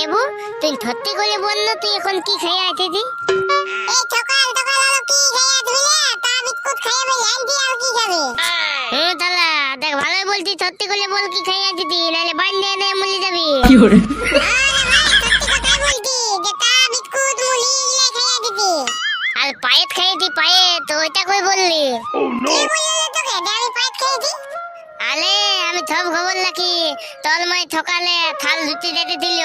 লেবু? তুই ধরতে গেলে বল না তুই এখন কি খাইয়া আছিস এই সকাল সকাল আলো কি খাইয়া ধুইলে তা বিস্কুট খাইয়া বই লাইন আর কি খাবে? হুম তাহলে দেখ ভালোই বলছি ধরতে গেলে বল কি খাইয়া আছিস নাহলে বান্ধে এনে মরে যাবি। আরে ভাই সত্যি কথাই বলছি যে তা বিস্কুট মুড়ি এগুলা খাইয়া দিতি আর পায়েত খাইয়েছি পায়েত ওইটা কই বললি? কে বললে তোকে? আমি পাইপ খেয়েছি আলে আমি সব খবর রাখি। তলময় সকালে থাল ধুতে যেতে দিল।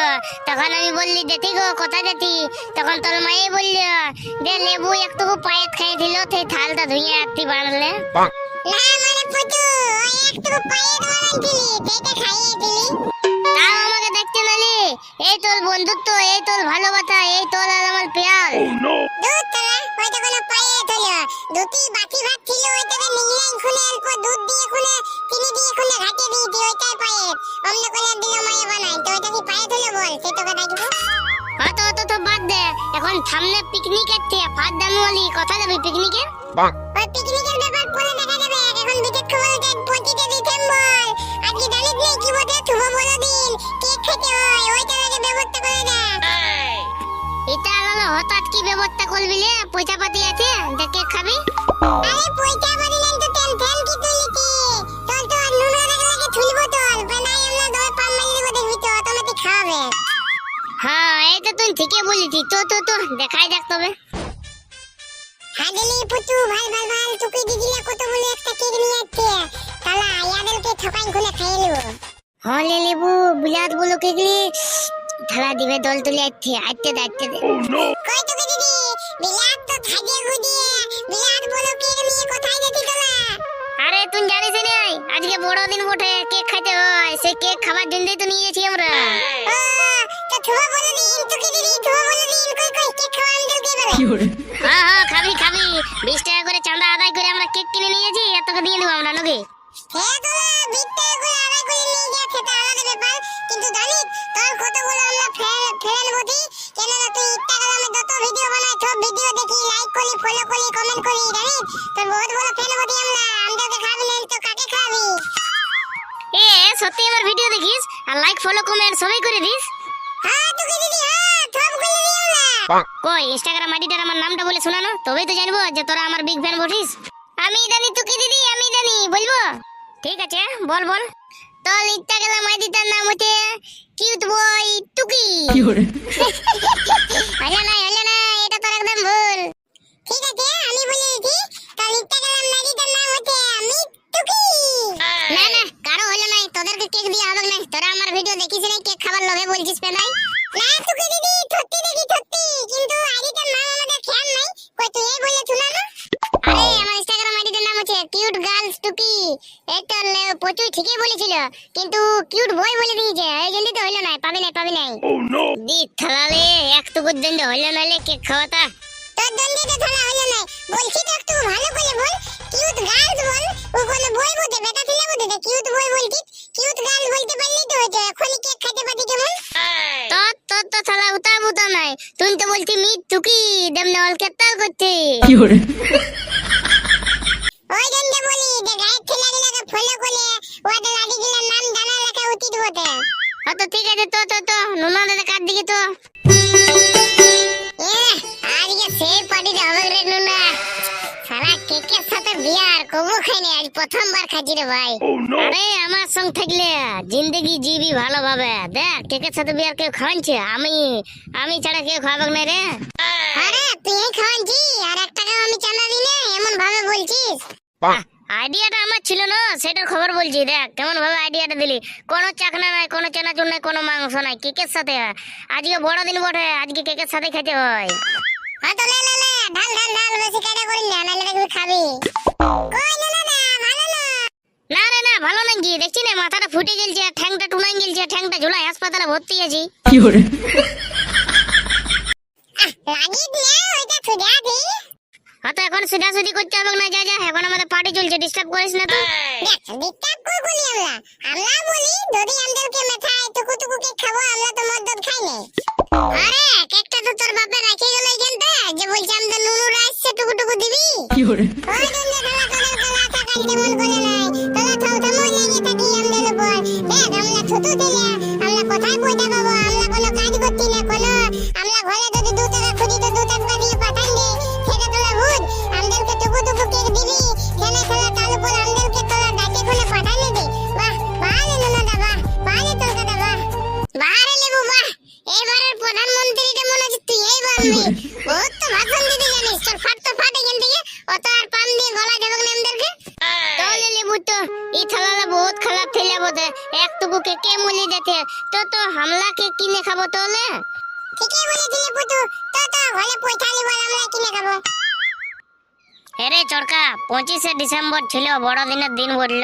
তখন আমি বললি যেতি গো কোথা যেতি তখন তলময় বলল যে লেবু একটু পায়েত খাইয়ে দিল সেই থালটা ধুয়ে আত্মি বাড়লে না মানে পুতু ওই একটু পায়ে ধরান দিলি সেইটা খাইয়ে দিলি। তাও আমাকে দেখতে নালি। এই তোর বন্ধুত্ব এই তোর ভালোবাসা এই তোর আর আমার পেয়ার দুধ তোলা ওইটা কোনো পায়ে তোলো দুটি বাটি পায়ে বল তোকে দেখব অত অত তো বাদ দে। এখন সামনে পিকনিক আছে ফাঁদ দামুয়ালি কথা যাবি পিকনিকে ওই পিকনিকের ব্যাপার পরে দেখা যাবে। এখন খবর দেখ পঁচিশে ডিসেম্বর। আজকে জানিস নেই কি শুভ বলো দিন কেক খেতে হয়? ওইটার আগে ব্যবস্থা করে দে। এটা আলাদা হঠাৎ কি ব্যবস্থা করবি রে পয়সা পাতি আছে? দেখে খাবি। আরে পয়সা হ্যাঁ তুই ঠিকই বলেছি তো তো তো দেখাই যাক তবে। হাগলি পুতু ভালো ভালো ভালো দিদিলা কত বলে একটা কেক নিয়ে আসছে তালা ইয়াদেরকে ঠকাই খুলে খাইয়ে নেব হলে লেবু বিলাত বলো কেগলি থালা দিবে দল তুলে আইতে আইতে দে। দে কই টুকি দিদি? বিলাত তো থাকে গুদিয়ে। বিলাত বলো কেক নিয়ে কোথায় যেতি তোলা? আরে তুই জানিস নাই আজকে বড় দিন বটে কেক খাইতে হয়। সেই কেক খাবার জন্যই তো নিয়েছি আমরা। ও তো থুয়া হ্যাঁ হ্যাঁ খাবি খাবি। বিশ টাকা করে চাঁদা আদায় করে আমরা কেক কিনে নিয়েছি আর তোকে দিয়ে দেবো আমরা নাকি হে তোলা বিটটা করে আড়াই করে নিয়ে গিয়ে সেটা আলাদা ব্যাপার। কিন্তু জানিস তোর কত আমরা ফ্রেন্ড বটি কেন তুই ইনস্টাগ্রামে যত ভিডিও বানাই সব ভিডিও দেখি লাইক করি ফলো করি কমেন্ট করি জানিস? তোর বহুত বড় ফ্রেন্ড বটি আমরা। আমাদেরকে খাবি না তো কাকে খাবি? এ সত্যি আমার ভিডিও দেখিস? আর লাইক ফলো কমেন্ট সবাই করে দিস। হ্যাঁ টুকি দিদি হ্যাঁ সব করে আমরা কই ইনস্টাগ্রাম আইডিটার আমার নামটা বলে শোনানো? তবেই তো জানব যে তোরা আমার বিগ ফ্যান বটিস আমি জানি তুকি দিদি আমি জানি বলব? ঠিক আছে বল বল। তোর ইনস্টাগ্রাম আইডিটার নাম হচ্ছে কিউট বয় টুকি। হলো না হলো না এটা তোর একদম ভুল। ঠিক আছে আমি বলে দিচ্ছি তোর ইনস্টাগ্রাম আইডিটার নাম হচ্ছে আমি টুকি। না না কারও হলো নাই তোদেরকে কেক দিয়ে হবে না তোরা আমার ভিডিও দেখিস নাই কেক খাবার লোভে বলছিস পেলাই না টুকি দিদি। থালালে একটু পর্যন্ত হইল নালে কেক খাওয়াতা? তোর দণ্ডে তো ধরা হলো না বলছি তো একটু ভালো করে বল। কিউট গার্লস বল। ও কোনো বই বলতে বেটা ছেলে বলতে কিউট বই বলছি কিউট গার্ল বলতে পারলেই তো হতো এখনই কেক খেতে পারতি কেমন? তোর তোর তো থালা উতা বুতা নাই। তুই তো বলছি মিট টুকি দেমনে অলকে তাল করতে। ওই দণ্ডে বলি যে প্রথমবার খাচ্ছি রে ভাই। আরে আমার সঙ্গ থাকলে জিন্দগি জিবি ভালোভাবে দেখ কেকের সাথে বিয়ার কেউ খাওয়াচ্ছে আমি আমি ছাড়া কেউ খাওয়াবে না রে। আরে তুই খাওয়াচ্ছি আর এক টাকাও আমি চাঁদা দিই না এমন ভাবে বলছিস আইডিয়াটা আমার ছিল না সেটার খবর বলছি দেখ কেমন ভাবে আইডিয়াটা দিলি। কোনো চাকনা নাই কোনো চেনাচুর নাই কোনো মাংস নাই কেকের সাথে। আজকে বড় দিন বটে আজকে কেকের সাথে খেতে হয়। হ্যাঁ তো লে লে লে ঢাল ঢাল ঢাল বেশি কাটা করি না নাহলে দেখবি খাবি। কই না না রে না ভালো নাকি দেখছি না মাথাটা ফুটে গেলছে ঠ্যাংটা টুনাই গেলছে ঠ্যাংটা ঝুলাই হাসপাতালে ভর্তি আছি। আহ, লাগিয়ে দিয়ে ওইটা সুজা দি হয়তো এখন সুজাসুজি করতে হবে না যা যা এখন আমাদের পার্টি চলছে ডিস্টার্ব করিস না তো। দেখ ডিস্টার্ব কই বলি আমরা? আমরা বলি যদি আমাদেরকে মেথায় টুকু টুকু কেক খাব আমরা তো মদ্যপ খাই নাই। আরে কেকটা তো তোর বাপে রেখে গেল এখানটা যে বলছে আমাদের নুনুরা আসছে টুকু টুকু দিবি? ওই জন্য তোরা তোদের গলা থাকার যেমন করে নাই তোরা থাও থামো লেগে থাকি আমাদের উপর। দেখ আমরা ছোট ছেলে আমরা কোথায় পয়সা বহুত তো ভাষণ দিতে জানিস চল ফাট তো ফাট এখান থেকে। অত আর পান দিয়ে গলা যাবে না আমাদেরকে। তাহলে লেবু তো এই থালাটা বহুত খারাপ ঠেলে বোধে একটুকু কে কে মলে যেতে তো তো হামলা কিনে খাব তাহলে? ঠিকই বলেছিলি পুতু তো। তো ঘরে পৌঁছালি বল আমরা কিনে খাব। আরে চড়কা পঁচিশে ডিসেম্বর ছিল বড়দিনের দিন বলল।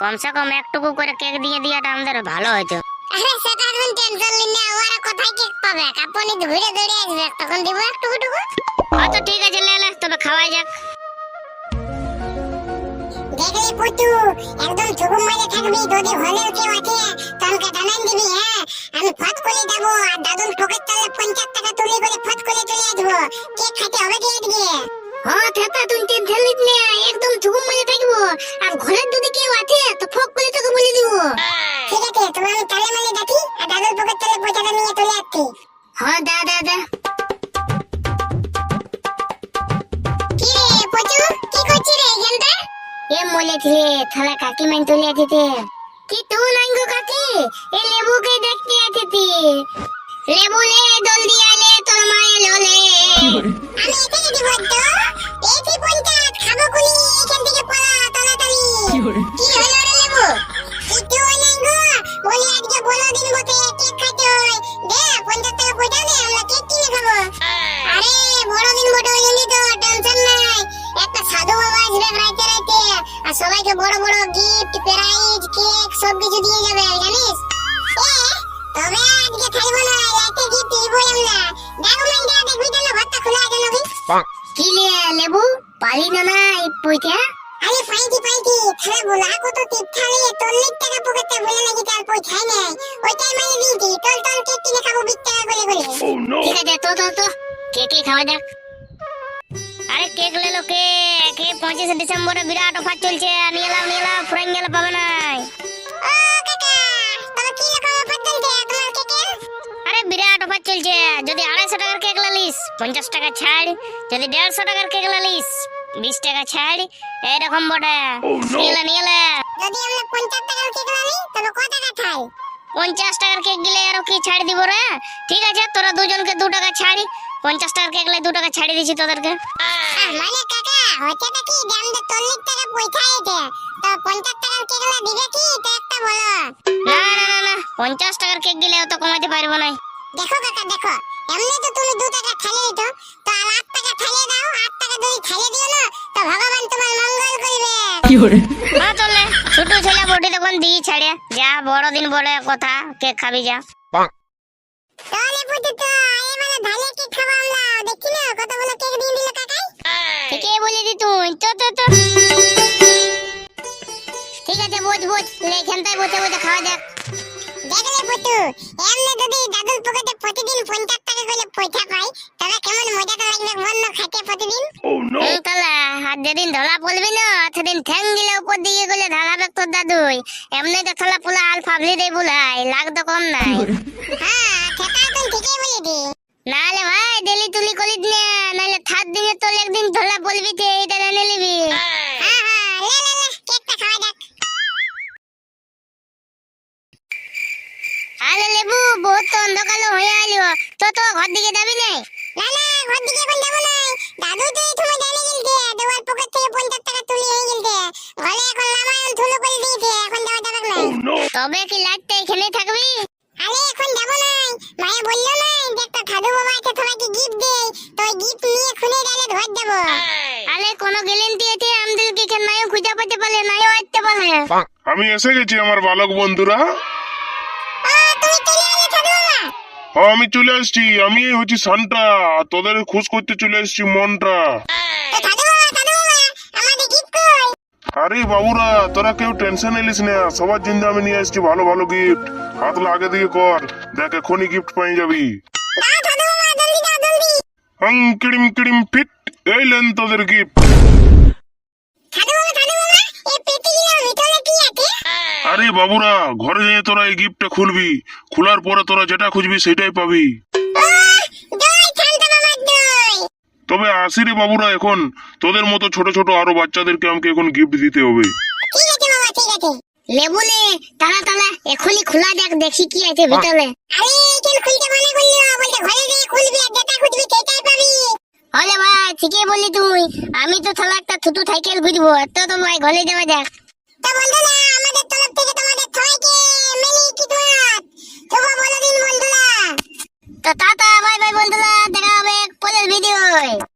কমসে কম একটুকু করে কেক দিয়ে দিয়াটা আমাদের ভালো হতো আরে সেটা তুমি টেনশন নিন না কোথায় কেক পাবে? আপনি ঘুরে আসবে তখন দিব একটু টুকু আচ্ছা ঠিক আছে তবে খাওয়াই যাক। দেখলি পুতু একদম চুকুম মাঝে থাকবি যদি হলেও কেউ আছে এ মলেছিলে থালা কাকি মাইন তুলে দিতে কি তু নাই গো কাকি? এ লেবুকে দেখতে আছিতি লেবু লে জলদি আলে তোর মায়ে লোলে। আমি এখানে দিব তো জানিস? এ তবে আজকে না আমরা? দেখবি তো খোলা আছে নাকি? কি লে লেবু? পালি না না এই আরে পাইছি পাইছি। খালা বলা কত টিপ খালে চল্লিশ টাকা পকেটে বলে নাকি তার পয়সাই নেই। ওইটাই মানে দিয়েছি। চল চল কেক কিনে খাব বিশ টাকা করে করে ঠিক আছে তো তো তো। কে কে খাওয়া যাক? আরে কেক লেলো কে কে পঁচিশে ডিসেম্বরে বিরাট অফার চলছে। নিয়ে লাও নিয়ে লাও ফুরাইন গেলে পাবে নাই। বিরাট অফার চলছে। যদি আড়াইশো টাকার কেক লালিস পঞ্চাশ টাকা ছাড়। যদি দেড়শো টাকার কেক লালিস বিশ টাকা ছাড়। এইরকম বটে। নিয়ে লে, নিয়ে যদি আমরা পঞ্চাশ টাকার কেক আনি তবে কত টাকা খাই পঞ্চাশ টাকার কেক গিলে আরও কি ছাড় দিব রে? ঠিক আছে তোরা দুজনকে দু টাকা ছাড়ি। পঞ্চাশ টাকার কেক লাই দু টাকা ছাড়ি দিছি তোদেরকে। মানে কাকা হচ্ছেটা কি যে আমাদের চল্লিশ টাকা পয়সা আছে তো পঞ্চাশ টাকার কেক দিবে কি? তো একটা বলো। না না না না। পঞ্চাশ টাকার কেক গিলে অত কমাইতে পারব না। দেখো কাকা দেখো। এমনি তো তুমি দু টাকা খাইয়ে দিত। তো আর আট টাকা খাইয়ে দাও আট টাকা যদি খাইয়ে দিও না তো ভগবান তোমার মঙ্গল করবে। হ্যাঁ চলে ছোট ছেলে বটি তখন দিই ছাড়ে। যা বড় দিন বলে কথা কেক খাবি যা। তাহলে বুঝি তো এবারে ধানে কেক খাব আমরা। দেখি না কতগুলো কেক দিয়ে দিল কাকাই। ঠিকই বলে দি তুই তো তো তো। ঠিক আছে বোঝ বোঝ এখানটায় বসে বসে খাওয়া যাক। পুতু এমনি যদি দাদুর পকেটে প্রতিদিন পঞ্চাশ টাকা করে পয়সা পাই তবে কেমন মজাটা লাগবে বন্য খাইতে প্রতিদিন? হুম, তাহলে আর যেদিন ধলা পড়বি না সেদিন ঠ্যাং গিলে উপর দিকে গেলে ঢালাবে তোর দাদুই। এমনি তো থালা পোলা আল ফাবলি দেই বুলাই লাগ তো কম নাই। হ্যাঁ তুমি ঠিকই বলে দি নাহলে ভাই ডেলি তুলি করিস না নাহলে থার দিনে তোর একদিন ধলা বলবি যে এইটা এনে নিবি হ্যাঁ হ্যাঁ লে লে লে কেকটা খাওয়া যাক। আরে লেবু বহুত তো অন্ধকার হয়ে আইলো। তো তো ঘর দিকে যাবি নাই না না ঘর দিকে এখন যাব না। দাদু তো এই সময় জানে গেলতে। দেওয়ার পকেট থেকে পঞ্চাশ টাকা তুলে হয়ে গেলতে। ঘরে এখন ধুলো করে দিয়েছে এখন যাওয়া যাবে না। তবে কি লাইটটা এখানেই থাকবি? আরে এখন যাব না। মায়ে বলল না যে একটা সাধু বাবা আছে সবাইকে গিফট দেয় তো গিফট নিয়ে খুলে গেলে ধর যাব। আরে কোনো গ্যারেন্টি আছে? আমাদেরকে এখানে নাইও খুঁজে পেতে পারে নাইও আসতে পারে আমি এসে গেছি আমার বালক বন্ধুরা। আমি চলে আসছি আমি হচ্ছি সান্টা তোদের খোঁজ করতে চলে আসছি মনটা। আরে বাবুরা তোরা কেউ টেনশন নিলিস না। সবার জন্য আমি নিয়ে আসছি ভালো ভালো গিফট হাত লাগে দিয়ে কর। দেখ এখনই গিফট পেয়ে যাবি। হং কিড়িম কিড়িম ফিট। এই লেন তোদের গিফট আরে বাবুরা ঘরে যেয়ে তোরা এই গিফটটা খুলবি। খোলার পরে তোরা যেটা খুঁজবি সেটাই পাবি। তবে আসি রে বাবুরা এখন। তোদের মতো ছোট ছোট আরও বাচ্চাদেরকে আমাকে এখন গিফট দিতে হবে। ঠিক আছে বাবা লেবুলে তালা তালা এখনই খোলা যাক দেখি কি আছে ভিতরে। আরে এখানে খুলতে মানা করল বলতে ঘরে গিয়ে খুলবি আর যেটা খুঁজবি সেটাই পাবি। ঠিকই বললি তুই। আমি তো থালা একটা থুতু সাইকেল ঘুরবো তো তো ভাই ঘরে যাওয়া যাক। তো টাটা ভাই বাই বন্ধুরা দেখা হবে পরের ভিডিওয়